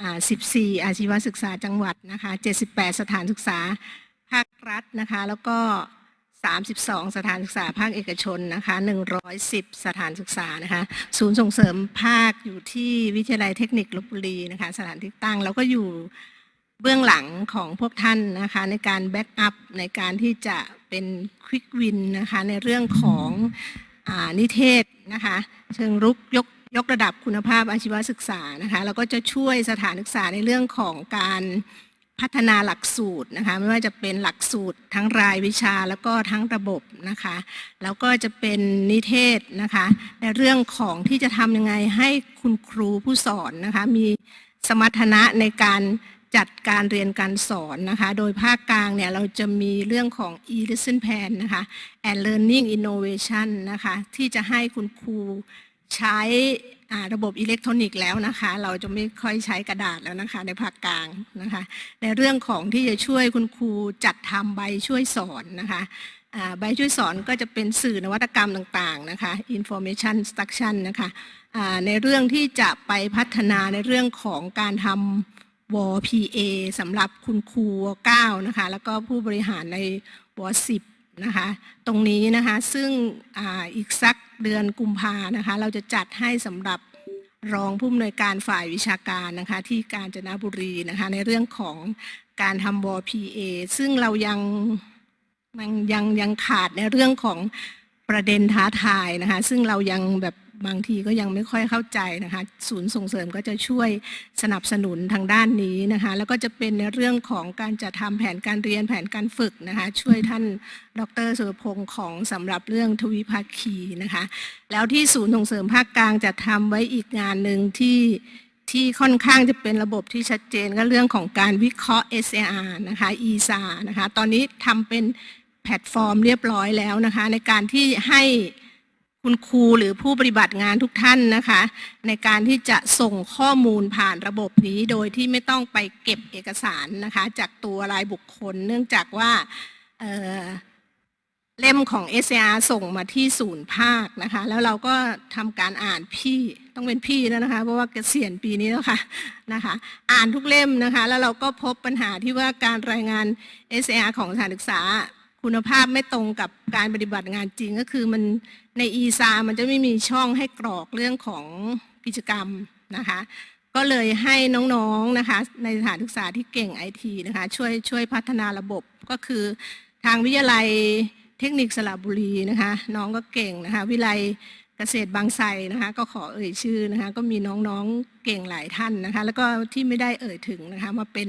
อ่า14 อาชีวศึกษาจังหวัดนะคะ 78 สถานศึกษาภาครัฐนะคะ แล้วก็ 32 สถานศึกษาภาคเอกชนนะคะ 110 สถานศึกษานะคะ ศูนย์ส่งเสริมภาคอยู่ที่วิทยาลัยเทคนิคลบบุรีนะคะ สถานที่ตั้งแล้วก็อยู่เบื้องหลังของพวกท่านนะคะในการแบ็กอัพในการที่จะเป็นควิกวินนะคะในเรื่องของอนิเทศนะคะเชิงรุกยก ยกระดับคุณภาพอาชีวศึกษานะคะแล้วก็จะช่วยสถานศึกษาในเรื่องของการพัฒนาหลักสูตรนะคะไม่ว่าจะเป็นหลักสูตรทั้งรายวิชาแล้วก็ทั้งระบบนะคะแล้วก็จะเป็นนิเทศนะคะในเรื่องของที่จะทำยังไงให้คุณครูผู้สอนนะคะมีสมรรถนะในการจัดการเรียนการสอนนะคะ โดยภาคกลางเนี่ยเราจะมีเรื่องของ e-lesson plan นะคะ and learning innovation นะคะที่จะให้คุณครู ใช้ระบบอิเล็กทรอนิกส์แล้วนะคะ เราจะไม่ค่อยใช้กระดาษแล้วนะคะ ในภาคกลางนะคะ ในเรื่องของที่จะช่วยคุณครูจัดทำใบช่วยสอนนะคะใบช่วยสอนก็จะเป็นสื่อนวัตกรรมต่างๆนะคะ information struction นะคะในเรื่องที่จะไปพัฒนาในเรื่องของการทำว PA สำหรับคุณครู9นะคะ แล้วก็ผู้บริหารในว10นะคะ ตรงนี้นะคะ ซึ่งออีกสัก เดือนกุมภานะคะ เราจะจัดให้สำหรับรองผู้อำนวยการฝ่ายวิชาการนะคะ ที่กาญจนบุรีนะคะ ในเรื่องของการทำว PA ซึ่งเรายังมันยังยังขาดในเรื่องของประเด็นท้าทายนะคะ ซึ่งเรายังแบบ บางทีก็ยังไม่ค่อยเข้าใจนะคะศูนย์ส่งเสริมก็จะช่วยสนับสนุนทางด้านนี้นะคะแล้วก็จะเป็นในเรื่องของการจัดทำแผนการเรียนแผนการฝึกนะคะช่วยท่านดรสุรพงศ์ของสำหรับเรื่องทวิภาคีนะคะแล้วที่ศูนย์ส่งเสริมภาคกลางจะทำไว้อีกงานหนึ่งที่ที่ค่อนข้างจะเป็นระบบที่ชัดเจนก็เรื่องของการวิเคราะห์ SAR นะคะ ESA นะคะตอนนี้ทำเป็นแพลตฟอร์มเรียบร้อยแล้วนะคะในการที่ให้ คุณครูหรือผู้ปฏิบัติงานทุกท่านนะคะ ในการที่จะส่งข้อมูลผ่านระบบนี้โดยที่ไม่ต้องไปเก็บเอกสารนะคะ จากตัวรายบุคคล เนื่องจากว่าเเล่มของ SAR ส่งมาที่ศูนย์ภาคนะคะ แล้วเราก็ทำการอ่านพี่ต้องเป็นพี่แล้วนะคะ เพราะว่าเกษียณปีนี้แล้วค่ะนะคะ อ่านทุกเล่มนะคะ แล้วเราก็พบปัญหาที่ว่าการรายงาน SAR ของสถานศึกษา คุณภาพไม่ตรงกับการปฏิบัติงานจริงก็คือมันในอีซามันจะไม่มีช่องให้กรอกเรื่องของกิจกรรมนะคะ ก็เลยให้น้องๆนะคะ ในสถานศึกษาที่เก่งไอทีนะคะช่วยช่วยพัฒนาระบบก็คือทางวิทยาลัยเทคนิคสระบุรีนะคะ น้องก็เก่งนะคะวิไลย เกษตรบางไทรนะคะ ก็ขอเอ่ยชื่อนะคะ ก็มีน้องๆเก่งหลายท่านนะคะ แล้วก็ที่ไม่ได้เอ่ยถึงนะคะมาเป็น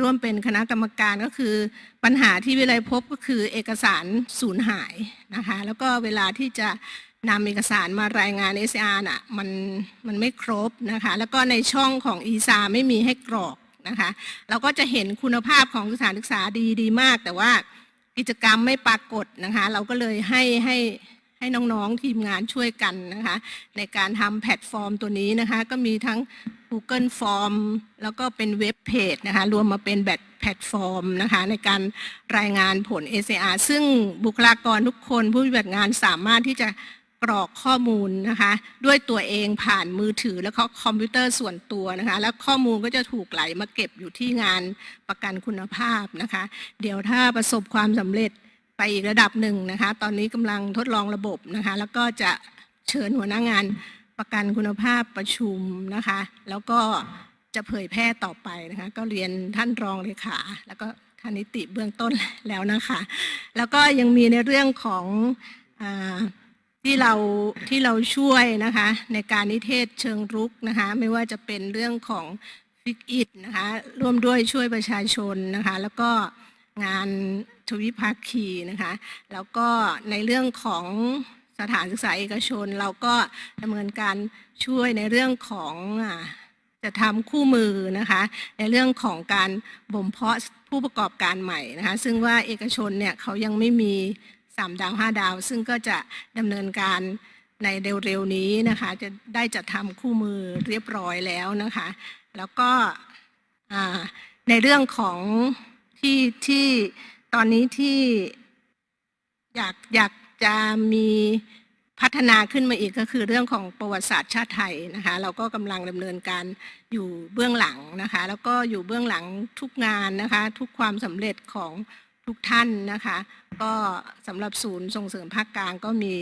ร่วมเป็นคณะกรรมการก็คือ ปัญหาที่วิไลพบก็คือเอกสารสูญหายนะคะ แล้วก็เวลาที่จะนำเอกสารมารายงาน SR น่ะมันมันไม่ครบนะคะ แล้วก็ในช่องของ e s a ไม่มีให้กรอกนะคะ เราก็จะเห็นคุณภาพของสถานศึกษาดีดีมาก แต่ว่ากิจกรรมไม่ปรากฏนะคะ เราก็เลยให้ให้ ให้น้องๆทีมงานช่วยกันนะคะ ในการทำแพลตฟอร์มตัวนี้นะคะ ก็มีทั้ง Google Form แล้วก็เป็นเว็บเพจนะคะ รวมมาเป็นแบบแพลตฟอร์มนะคะ ในการรายงานผล SAR ซึ่งบุคลากรทุกคนผู้ปฏิบัติงานสามารถที่จะกรอกข้อมูลนะคะ ด้วยตัวเองผ่านมือถือแล้วก็คอมพิวเตอร์ส่วนตัวนะคะ แล้วข้อมูลก็จะถูกไหลมาเก็บอยู่ที่งานประกันคุณภาพนะคะ เดี๋ยวถ้าประสบความสำเร็จ ไปอีกระดับหนึ่งนะคะ ตอนนี้กำลังทดลองระบบนะคะ แล้วก็จะเชิญหัวหน้างานประกันคุณภาพประชุมนะคะ แล้วก็จะเผยแพร่ต่อไปนะคะ ก็เรียนท่านรองเลขา แล้วก็ท่านนิติเบื้องต้นแล้วนะคะ แล้วก็ยังมีในเรื่องของอที่เราที่เราช่วยนะคะ ในการนิเทศเชิงรุกนะคะ ไม่ว่าจะเป็นเรื่องของฟิกอิดนะคะ ร่วมด้วยช่วยประชาชนนะคะ แล้วก็ งานทวิภาคีนะคะ แล้วก็ในเรื่องของสถานศึกษาเอกชน เราก็ดำเนินการช่วยในเรื่องของจะทำคู่มือนะคะ ในเรื่องของการบ่มเพาะผู้ประกอบการใหม่นะคะ ซึ่งว่าเอกชนเนี่ยเขายังไม่มีสามดาวห้าดาว ซึ่งก็จะดำเนินการในเร็วๆนี้นะคะ จะได้จัดทำคู่มือเรียบร้อยแล้วนะคะ แล้วก็ในเรื่องของ ที่ที่ตอนนี้ที่อยากอยากจะมีพัฒนาขึ้นมาอีกก็คือเรื่องของประวัติศาสตร์ชาติไทยนะคะ เราก็กำลังดำเนินการอยู่เบื้องหลังนะคะ แล้วก็อยู่เบื้องหลังทุกงานนะคะ ทุกความสำเร็จของทุกท่านนะคะ ก็สำหรับศูนย์ส่งเสริมภาคกลางก็มี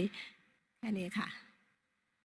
แค่นี้ค่ะ